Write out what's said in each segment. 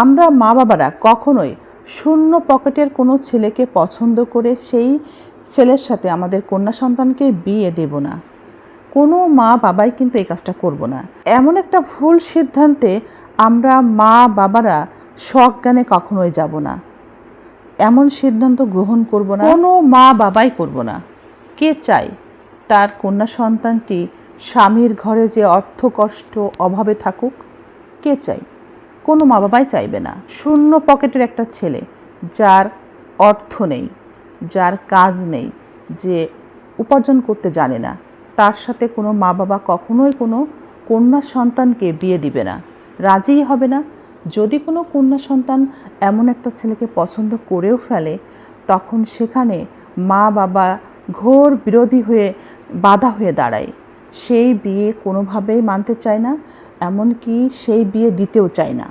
আমরা মা বাবারা কখনোই শূন্য পকেটের কোনো ছেলেকে পছন্দ করে সেই ছেলের সাথে আমাদের কন্যা সন্তানকে বিয়ে দেব না। কোনো মা বাবাই কিন্তু এই কাজটা করব না। এমন একটা ভুল সিদ্ধান্তে আমরা মা বাবারা সজ্ঞানে কখনোই যাব না। এমন সিদ্ধান্ত গ্রহণ করব না। কোনো মা বাবাই করব না। কে চায়? তার কন্যা সন্তানটি স্বামীর ঘরে যে অর্থ কষ্ট অভাবে থাকুক, কে চাই কোনো মা বাবাই চাইবে না। শূন্য পকেটের একটা ছেলে, যার অর্থ নেই, যার কাজ নেই, যে উপার্জন করতে জানে না। তার সাথে কোনো মা বাবা কখনোই কোনো কন্যা সন্তানকে বিয়ে দিবে না। রাজিই হবে না। যদি কোনো কন্যা সন্তান এমন একটা ছেলেকে পছন্দ করেও ফেলে, তখন সেখানে মা বাবা ঘোর বিরোধী হয়ে বাধা হয়ে দাঁড়ায়। সেই বিয়ে কোনোভাবেই মানতে চায় না। এমনকি সেই বিয়ে দিতেও চায় না।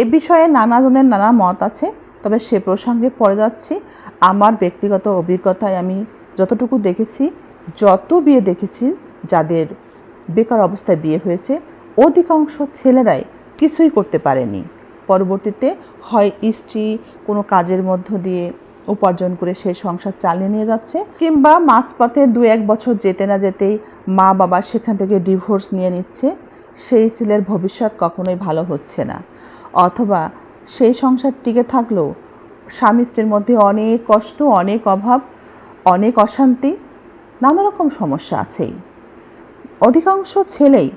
এ বিষয়ে নানা নানাজনের নানা মত আছে, তবে সে প্রসঙ্গে পড়ে যাচ্ছি। আমার ব্যক্তিগত অভিজ্ঞতায় আমি যতটুকু দেখেছি, যত বিয়ে দেখেছি, যাদের বেকার অবস্থায় বিয়ে হয়েছে, অধিকাংশ ছেলেরাই কিছুই করতে পারেনি। পরবর্তীতে হয় স্ত্রী কোনো কাজের মধ্য দিয়ে উপার্জন করে সেই সংসার চালিয়ে নিয়ে যাচ্ছে, কিংবা মাঝপথে দু এক বছর যেতে না যেতেই মা বাবা সেখান থেকে ডিভোর্স নিয়ে নিচ্ছে। সেই ছেলের ভবিষ্যৎ কখনোই ভালো হচ্ছে না। অথবা সেই সংসার টিকে থাকলেও স্বামী স্ত্রীর মধ্যে অনেক কষ্ট, অনেক অভাব, অনেক অশান্তি, নানা রকম সমস্যা আছেই। অধিকাংশ ছেলেই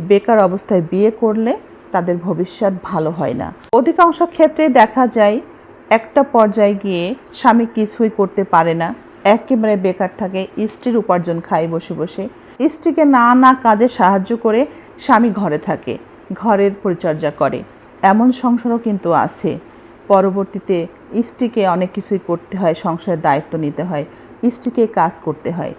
বেকার অবস্থায় বিয়ে করলে তাদের ভবিষ্যৎ ভালো হয় না। অধিকাংশ ক্ষেত্রে দেখা যায় একটা পর্যায়ে গিয়ে স্বামী কিছুই করতে পারে না। একেবারে বেকার থাকে, স্ত্রীর উপার্জন খায় বসে বসে। স্ত্রীকে না না কাজে সাহায্য করে স্বামী ঘরে থাকে, ঘরের পরিচর্যা করে। এমন সংসারও কিন্তু আছে। পরবর্তীতে স্ত্রীকে অনেক কিছুই করতে হয়, সংসারের দায়িত্ব নিতে হয়, স্ত্রীকে কাজ করতে হয়,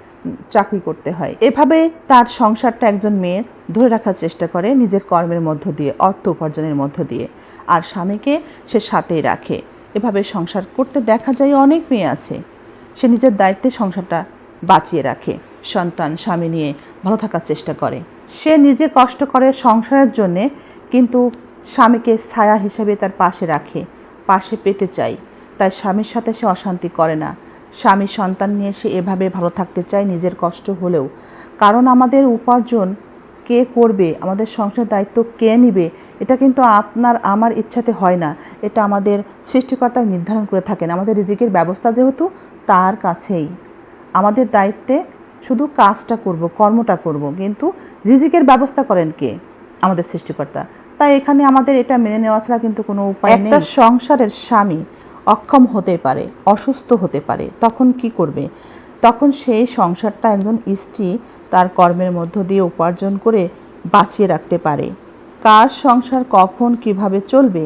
চাকরি করতে হয়। এভাবে তার সংসারটা একজন মেয়ে ধরে রাখার চেষ্টা করে নিজের কর্মের মধ্য দিয়ে, অর্থ উপার্জনের মধ্য দিয়ে। আর স্বামীকে সে সাথেই রাখে। এভাবে সংসার করতে দেখা যায় অনেক মেয়ে আছে। সে নিজের দায়িত্বে সংসারটা বাঁচিয়ে রাখে। সন্তান, স্বামী নিয়ে ভালো থাকার চেষ্টা করে। সে নিজে কষ্ট করে সংসারের জন্যে কিন্তু স্বামীকে ছায়া হিসেবে তার পাশে রাখে, পাশে পেতে চাই তাই স্বামীর সাথে সে অশান্তি করে না। স্বামী সন্তান নিয়ে সে এভাবে ভালো থাকতে চায় নিজের কষ্ট হলেও। কারণ আমাদের উপার্জন কে করবে, আমাদের সংসার দায়িত্ব কে নিবে, এটা কিন্তু আপনার আমার ইচ্ছাতে হয় না। এটা আমাদের সৃষ্টিকর্তা নির্ধারণ করে থাকেন। আমাদের রিজিকের ব্যবস্থা যেহেতু তার কাছেই। আমাদের দায়িত্বে শুধু কাজটা করব কর্মটা করব কিন্তু রিজিকের ব্যবস্থা করেন কে? আমাদের সৃষ্টিকর্তা। তাই এখানে আমাদের এটা মেনে নেওয়া ছাড়া কিন্তু কোনো উপায় নেই। একটা সংসারের স্বামী অক্ষম হতে পারে অসুস্থ হতে পারে তখন কি করবে? তখন সেই সংসারটা একজন স্ত্রী তার কর্মের মধ্য দিয়ে উপার্জন করে বাঁচিয়ে রাখতে পারে। কার সংসার কখন কীভাবে চলবে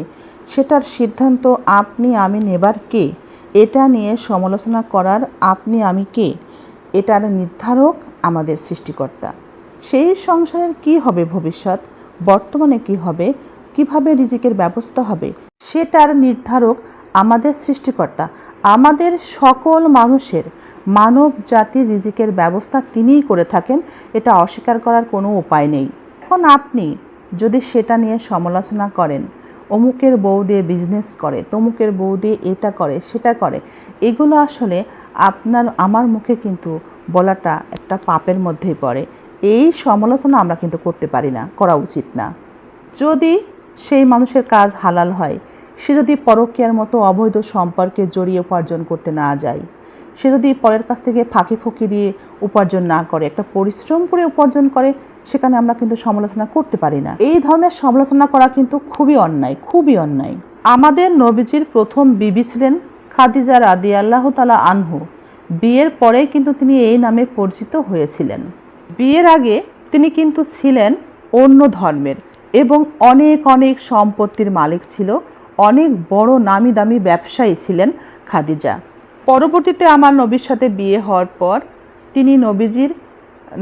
সেটার সিদ্ধান্ত আপনি আমি নেবার কে? এটা নিয়ে সমালোচনা করার আপনি আমি কে? এটার নির্ধারক আমাদের সৃষ্টিকর্তা। সেই সংসারের কি হবে ভবিষ্যৎ? বর্তমানে কি হবে? কীভাবে রিজিকের ব্যবস্থা হবে? সেটার নির্ধারক আমাদের সৃষ্টিকর্তা। আমাদের সকল মানুষের মানব জাতির রিজিকের ব্যবস্থা তিনিই করে থাকেন, এটা অস্বীকার করার কোনো উপায় নেই। এখন আপনি যদি সেটা নিয়ে সমালোচনা করেন, অমুকের বউ দিয়ে বিজনেস করে, তমুকের বউ দিয়ে এটা করে, সেটা করে, এগুলো আসলে আপনার, আমার মুখে কিন্তু বলাটা একটা পাপের মধ্যেই পড়ে। এই সমালোচনা আমরা কিন্তু করতে পারি না, করা উচিত না। যদি সেই মানুষের কাজ হালাল হয়, সে যদি পরকীয়ার মতো অবৈধ সম্পর্কে জড়িয়ে উপার্জন করতে না যায়, সে যদি পরের কাছ থেকে ফাঁকি ফুঁকি দিয়ে উপার্জন না করে, একটা পরিশ্রম করে উপার্জন করে, সেখানে আমরা কিন্তু সমালোচনা করতে পারি না। এই ধরনের সমালোচনা করা কিন্তু খুবই অন্যায় খুবই অন্যায়। আমাদের নবীজির প্রথম বিবি ছিলেন খাদিজা রাদি আল্লাহ তালা আনহু। বিয়ের পরেই কিন্তু তিনি এই নামে পরিচিত হয়েছিলেন। বিয়ের আগে তিনি কিন্তু ছিলেন অন্য ধর্মের এবং অনেক অনেক সম্পত্তির মালিক ছিল, অনেক বড় নামি দামি ব্যবসায়ী ছিলেন খাদিজা। পরবর্তীতে আমার নবীর সাথে বিয়ে হওয়ার পর তিনি নবীজির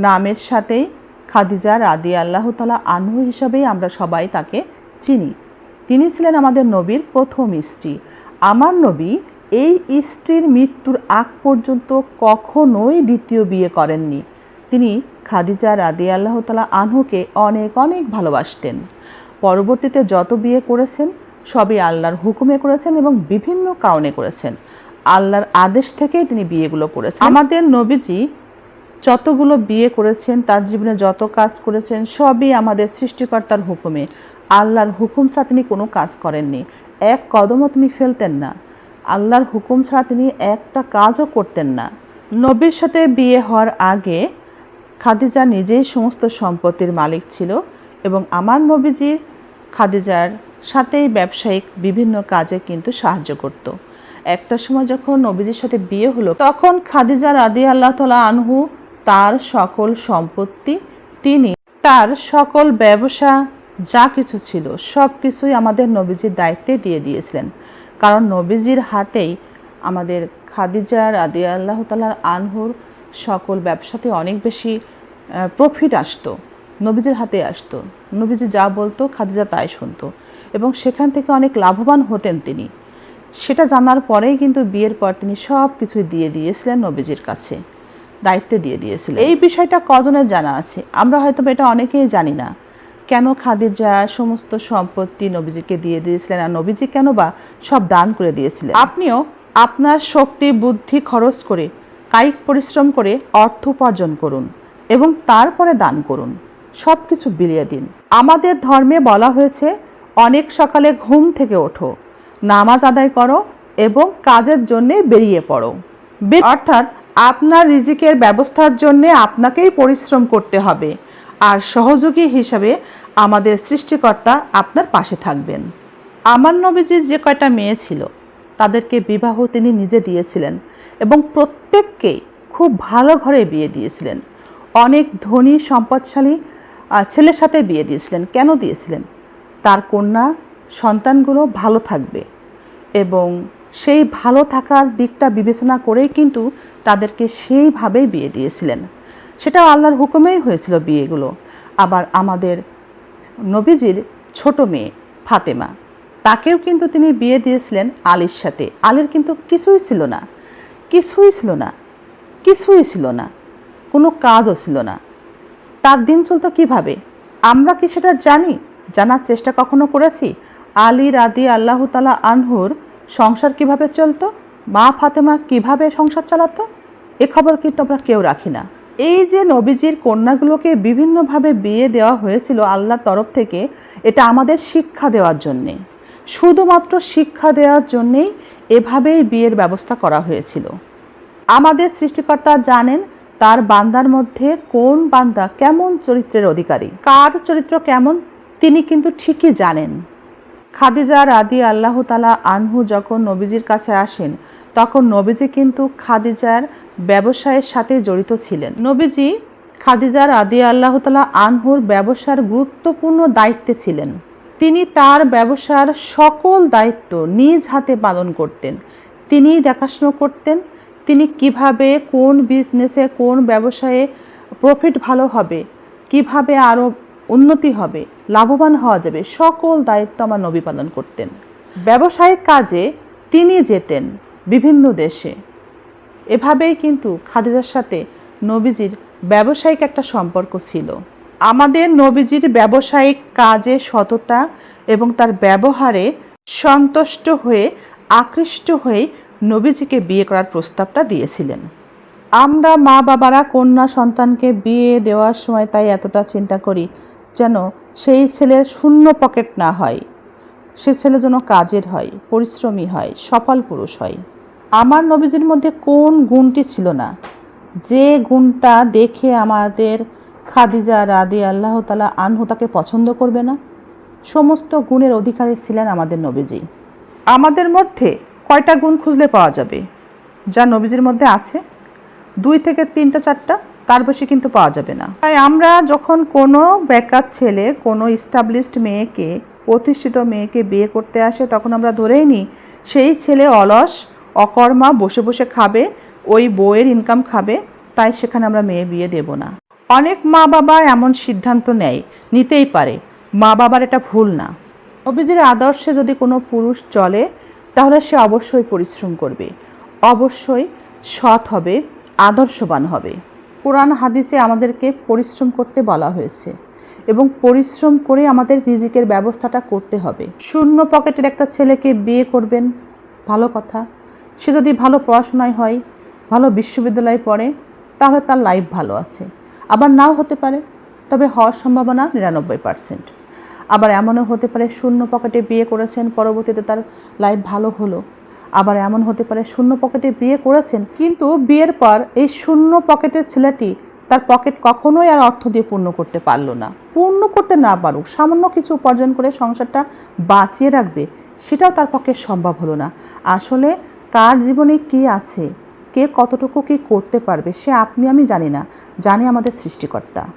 নামের সাথেই খাদিজা রাদি আল্লাহ তালা আনহু হিসাবেই আমরা সবাই তাকে চিনি। তিনি ছিলেন আমাদের নবীর প্রথম স্ত্রী। আমার নবী এই স্ত্রীর মৃত্যুর আগ পর্যন্ত কখনোই দ্বিতীয় বিয়ে করেননি। তিনি খাদিজা রাদি আল্লাহ তালা আনহুকে অনেক অনেক ভালোবাসতেন। পরবর্তীতে যত বিয়ে করেছেন, সবই আল্লাহর হুকুমে করেছেন এবং বিভিন্ন কারণে করেছেন। আল্লাহর আদেশ থেকেই তিনি বিয়েগুলো করেছেন। আমাদের নবীজি যতগুলো বিয়ে করেছেন, তার জীবনে যত কাজ করেছেন, সবই আমাদের সৃষ্টিকর্তার হুকুমে। আল্লাহর হুকুম ছাড়া তিনি কোনো কাজ করেননি। এক কদমও তিনি ফেলতেন না। আল্লাহর হুকুম ছাড়া তিনি একটা কাজও করতেন না। নবীর সাথে বিয়ে হওয়ার আগে খাদিজা নিজেই সমস্ত সম্পত্তির মালিক ছিল এবং আমার নবীজি খাদিজার সাথেই ব্যবসায়িক বিভিন্ন কাজে কিন্তু সাহায্য করত। একটা সময় যখন নবীজির সাথে বিয়ে হলো, তখন খাদিজা রাদি আল্লাহ তালা আনহু তার সকল সম্পত্তি, তিনি তার সকল ব্যবসা, যা কিছু ছিল সব কিছুই আমাদের নবীজির দায়িত্বে দিয়ে দিয়েছিলেন। কারণ নবীজির হাতেই আমাদের খাদিজা রাদি আল্লাহ তালার আনহুর সকল ব্যবসাতে অনেক বেশি প্রফিট আসতো, নবীজির হাতে আসতো। নবীজি যা বলতো, খাদিজা তাই শুনতো। এবং সেখান থেকে অনেক লাভবান হতেন তিনি। সেটা জানার পরেই কিন্তু বিয়ের পর তিনি সব কিছুই দিয়ে দিয়েছিলেন নবীজির কাছে, দায়িত্বে দিয়ে দিয়েছিলেন। এই বিষয়টা কজনের জানা আছে? আমরা হয়তো এটা অনেকেই জানি না। কেন খাদিজা সমস্ত সম্পত্তি নবীজিকে দিয়ে দিয়েছিলেন? আর নবীজি কেন বা সব দান করে দিয়েছিলেন? আপনিও আপনার শক্তি, বুদ্ধি খরচ করে, কায়িক পরিশ্রম করে অর্থ উপার্জন করুন এবং তারপরে দান করুন। সব কিছু বিলিয়ে দিন। আমাদের ধর্মে বলা হয়েছে, অনেক সকালে ঘুম থেকে ওঠো, নামাজ আদায় করো এবং কাজের জন্যে বেরিয়ে পড়ো। অর্থাৎ আপনার রিজিকের ব্যবস্থার জন্য আপনাকেই পরিশ্রম করতে হবে। আর সহযোগী হিসাবে আমাদের সৃষ্টিকর্তা আপনার পাশে থাকবেন। আমার নবীজির যে কয়টা মেয়ে ছিল, তাদেরকে বিবাহ তিনি নিজে দিয়েছিলেন এবং প্রত্যেককেই খুব ভালো ঘরে বিয়ে দিয়েছিলেন। অনেক ধনী, সম্পদশালী ছেলের সাথে বিয়ে দিয়েছিলেন। কেন দিয়েছিলেন? তার কন্যা, সন্তানগুলো ভালো থাকবে এবং সেই ভালো থাকার দিকটা বিবেচনা করেই কিন্তু তাদেরকে সেইভাবেই বিয়ে দিয়েছিলেন। সেটা আল্লাহর হুকুমেই হয়েছিল বিয়েগুলো। আবার আমাদের নবীজির ছোট মেয়ে ফাতেমা, তাকেও কিন্তু তিনি বিয়ে দিয়েছিলেন আলীর সাথে। আলীর কিন্তু কিছুই ছিল না, কিছুই ছিল না, কিছুই ছিল না, কোনো কাজও ছিল না। তার দিন চলতো কীভাবে? আমরা কি সেটা জানি? জানার চেষ্টা কখনো করেছি? আলী রাদি আল্লাহ তালা আনহুর সংসার কীভাবে চলতো? মা ফাতেমা কীভাবে সংসার চালাতো? এ খবর কিন্তু আমরা কেউ রাখি না। এই যে নবীজির কন্যাগুলোকে বিভিন্নভাবে বিয়ে দেওয়া হয়েছিল আল্লাহর তরফ থেকে, এটা আমাদের শিক্ষা দেওয়ার জন্যে। শুধুমাত্র শিক্ষা দেওয়ার জন্যেই এভাবেই বিয়ের ব্যবস্থা করা হয়েছিল। আমাদের সৃষ্টিকর্তা জানেন তার বান্দার মধ্যে কোন বান্দা কেমন চরিত্রের অধিকারী, কার চরিত্র কেমন তিনি কিন্তু ঠিকই জানেন। খাদিজা রাদি আল্লাহ তালা আনহু যখন নবীজির কাছে আসেন তখন নবীজি কিন্তু খাদিজার ব্যবসায়ের সাথে জড়িত ছিলেন। নবীজি খাদিজার আদি আল্লাহ তালা আনহুর ব্যবসার গুরুত্বপূর্ণ দায়িত্বে ছিলেন। তিনি তার ব্যবসার সকল দায়িত্ব নিজ হাতে পালন করতেন। তিনিই দেখাশুনো করতেন, তিনি কীভাবে কোন বিজনেসে কোন ব্যবসায়ে প্রফিট ভালো হবে, কীভাবে আরও উন্নতি হবে, লাভবান হওয়া যাবে, সকল দায়িত্ব আমার নবী পালন করতেন। ব্যবসায়িক কাজে তিনি যেতেন। বিভিন্ন দেশে। এভাবেই কিন্তু খাদিজার সাথে নবীজির ব্যবসায়িক একটা সম্পর্ক ছিল। আমাদের নবীজির ব্যবসায়িক কাজে সততা এবং তার ব্যবহারে সন্তুষ্ট হয়ে, আকৃষ্ট হয়ে নবীজিকে বিয়ে করার প্রস্তাবটা দিয়েছিলেন। আমরা মা বাবারা, কন্যা সন্তানকে বিয়ে দেওয়ার সময় তাই এতটা চিন্তা করি যেন সেই ছেলের শূন্য পকেট না হয়। সে ছেলে যেন কাজের হয়, পরিশ্রমী হয়, সফল পুরুষ হয়। আমার নবীজির মধ্যে কোন গুণটি ছিল না? যে গুণটা দেখে আমাদের খাদিজা রাদি আল্লাহ তালা আনহু তাকে পছন্দ করবে না? সমস্ত গুণের অধিকারী ছিলেন আমাদের নবীজি। আমাদের মধ্যে কয়টা গুণ খুঁজলে পাওয়া যাবে? যা নবীজির মধ্যে আছে। দুই থেকে তিনটা চারটা, তার বেশি কিন্তু পাওয়া যাবে না। তাই আমরা যখন কোনো বেকার ছেলে, কোনো ইস্টাবলিশড মেয়েকে, প্রতিষ্ঠিত মেয়েকে বিয়ে করতে আসে, তখন আমরা ধরেই নিই, সেই ছেলে অলস অকর্মা বসে বসে খাবে, ওই বউয়ের ইনকাম খাবে, তাই সেখানে আমরা মেয়ে বিয়ে দেব না। অনেক মা বাবা এমন সিদ্ধান্ত নেয়, নিতেই পারে। মা বাবার এটা ভুল না। নবীজির আদর্শে যদি কোনো পুরুষ চলে, তাহলে সে অবশ্যই পরিশ্রম করবে। অবশ্যই সৎ হবে, আদর্শবান হবে। কোরআন হাদিসে আমাদেরকে পরিশ্রম করতে বলা হয়েছে এবং পরিশ্রম করে আমাদের রিজিকের ব্যবস্থাটা করতে হবে। শূন্য পকেটের একটা ছেলেকে বিয়ে করবেন, ভালো কথা। সে যদি ভালো পড়াশোনায় হয়, ভালো বিশ্ববিদ্যালয়ে পড়ে, তাহলে তার লাইফ ভালো আছে। আবার নাও হতে পারে, তবে হওয়ার সম্ভাবনা নিরানব্বই পার্সেন্ট আবার এমনও হতে পারে, শূন্য পকেটে বিয়ে করেছেন, পরবর্তীতে তার লাইফ ভালো হলো। আবার এমন হতে পারে, শূন্য পকেটে বিয়ে করেছেন, কিন্তু বিয়ের পর এই শূন্য পকেটের ছেলেটি তার পকেট কখনোই আর অর্থ দিয়ে পূর্ণ করতে পারল না। পূর্ণ করতে না পারুক, সামান্য কিছু উপার্জন করে সংসারটা বাঁচিয়ে রাখবে, সেটাও তার পক্ষে সম্ভব হলো না। আসলে কার জীবনে কে আছে? কে কতটুকু কী করতে পারবে সে আপনি আমি জানি না। জানে আমাদের সৃষ্টিকর্তা।